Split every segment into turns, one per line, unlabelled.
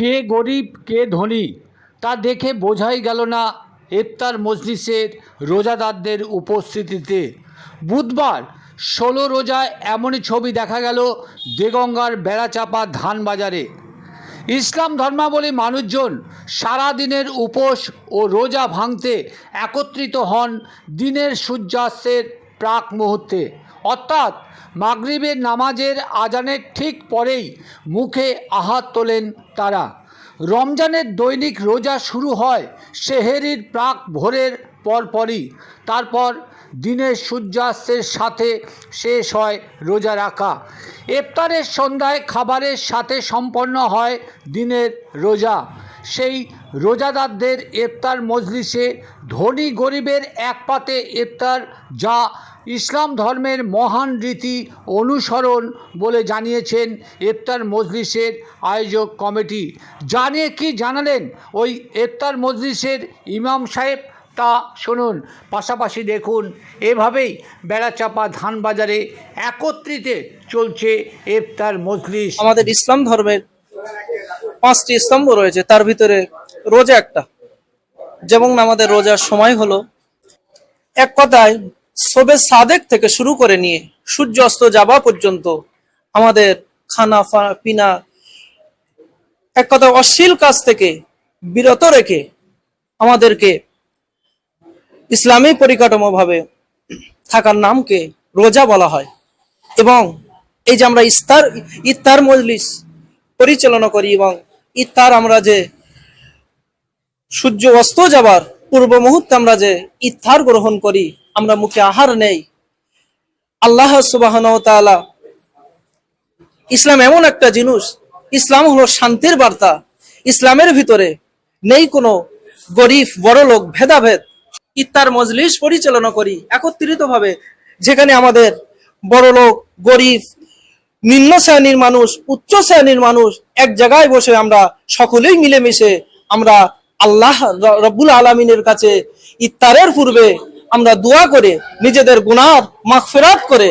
কে গরিব, কে ধনী, তা দেখে বোঝাই গেল না ইফতার মজলিসের রোজাদারদের উপস্থিতিতে। বুধবার ষোলো রোজায় এমনই ছবি দেখা গেল দেগঙ্গার বেড়াচাপা ধান বাজারে ইসলাম ধর্মাবলী মানুষজন সারা দিনের উপোস ও রোজা ভাঙতে একত্রিত হন দিনের সূর্যাস্তের প্রাক মুহূর্তে। অর্থাৎ মাগরিবের নামাজের আজানের ঠিক পরেই মুখে আহাত তোলেন তারা। রমজানের দৈনিক রোজা শুরু হয় সেহেরির প্রাক ভোরের পরপরই। তারপর দিনের সূর্যাস্তের সাথে শেষ হয় রোজা রাখা। ইফতারের সন্ধ্যায় খাবারের সাথে সম্পন্ন হয় দিনের রোজা। সেই রোজাদারদের ইফতার মজলিসে ধনী গরিবের এক পাতে ইফতার, যা ইসলাম ধর্মের মহান রীতি অনুসরণ বলে জানিয়েছেন ইফতার মজলিসের আয়োজক কমিটি। জানিয়ে কি জানালেন ওই ইফতার মজলিসের ইমাম সাহেব? তা শুনুন। পাশাপাশি দেখুন, এভাবেই বেড়াচাপা ধান বাজারে একত্রিত চলছে ইফতার মজলিস।
আমাদের ইসলাম ধর্মের পাঁচটি স্তম্ভ রয়েছে, তার ভিতরে রোজা একটা। যেমন আমাদের রোজার সময় হলো, এক কথায় সবে সাদেক থেকে শুরু করে নিয়ে সূর্য অস্ত যাওয়া পর্যন্ত আমাদের খানা পিনা, এক কথায় অশ্লীল কাজ থেকে বিরত রেখে আমাদেরকে ইসলামী পরিকাঠামো ভাবে থাকার নামকে রোজা বলা হয়। এবং এই যে আমরা ইস্তার ইত্তার মজলিস পরিচালনা করি এবং ইত্তার আমরা যে সূর্য অস্ত যাবার পূর্ব মুহূর্তে আমরা যে ইত্তার গ্রহণ করি আমরা মুখে আহার নেই। আল্লাহ সুবাহ ইসলাম এমন একটা জিনিস, ইসলাম হলো শান্তির বার্তা। ইসলামের ভিতরে নেই কোনো গরিব, বড় লোক, ভেদাভেদ। ইফতার, মজলিস পরিচালনা করি একত্রিত ভাবে যেখানে আমাদের বড় লোক, গরিব, নিম্ন শ্রেণির মানুষ, উচ্চ শ্রেণির মানুষ এক জায়গায় বসে আমরা সকলেই মিলেমিশে আমরা আল্লাহ রব্বুল আলমিনের কাছে ইত্তারের পূর্বে আমরা দোয়া করে, নিজেদের গুনার মাগফিরাত করে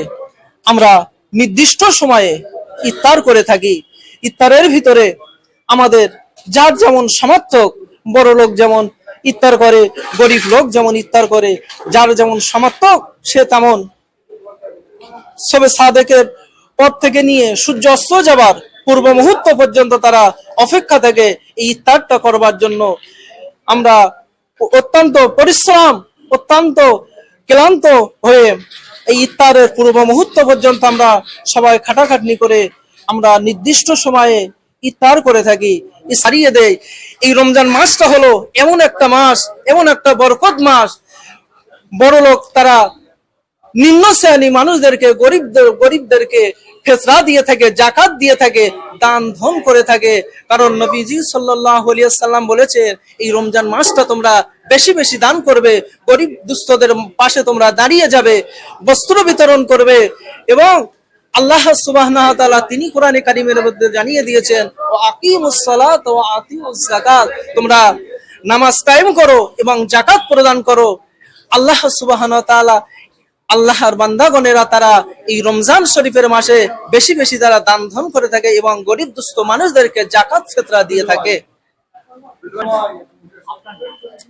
আমরা নির্দিষ্ট সময়ে ইফতার করে থাকি। ইফতারের ভিতরে আমাদের যার যেমন সমর্থক বড় লোক যেমন ইফতার করে, গরিব লোক যেমন ইফতার করে, যার যেমন সমর্থক সে তেমন। সবে সাদেকের পর থেকে নিয়ে সূর্য অস্ত যাবার পূর্ব মুহূর্ত পর্যন্ত তারা অপেক্ষা থেকে এই ইফতারটা করবার জন্য আমরা অত্যন্ত পরিশ্রম অত্যন্ত ক্লান্ত হয়ে এই ইফতারের পূর্ব মুহূর্ত পর্যন্ত আমরা সবাই খাটাখাটনি করে আমরা নির্দিষ্ট সময়ে ইফতার করে থাকি। সারিয়ে দেয় এই রমজান মাসটা হলো এমন একটা মাস, এমন একটা বরকত মাস। বড় লোক তারা নিম্ন শ্রেণি মানুষদেরকে, গরিবদের, গরিবদেরকে ফেসরা দিয়ে থাকে, জাকাত দিয়ে থাকে, দান ধন করে থাকে। কারণ নবীজি সাল্লাম বলেছে এই রমজান মাসটা তোমরা বেশি বেশি দান করবে, গরিব দুস্থদের পাশে তোমরা দাঁড়িয়ে যাবে, বস্ত্র বিতরণ করবে এবং আল্লাহ সুবাহ তিনি কোরআনে কারিমের মধ্যে জানিয়ে দিয়েছেন, ও আকিমুস সালাত ও যাকাত। তোমরা নামাজ কায়েম করো এবং জাকাত প্রদান করো। আল্লাহ সুবাহ আল্লাহর বান্দাগণেরা তারা এই রমজান শরীফের মাসে বেশি বেশি তারা দান ধন করে থাকে এবং গরিব দুস্থ মানুষদেরকে জাকাত ফেতরা দিয়ে থাকে।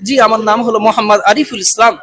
জি, আমার নাম হলো মোহাম্মদ আরিফুল ইসলাম।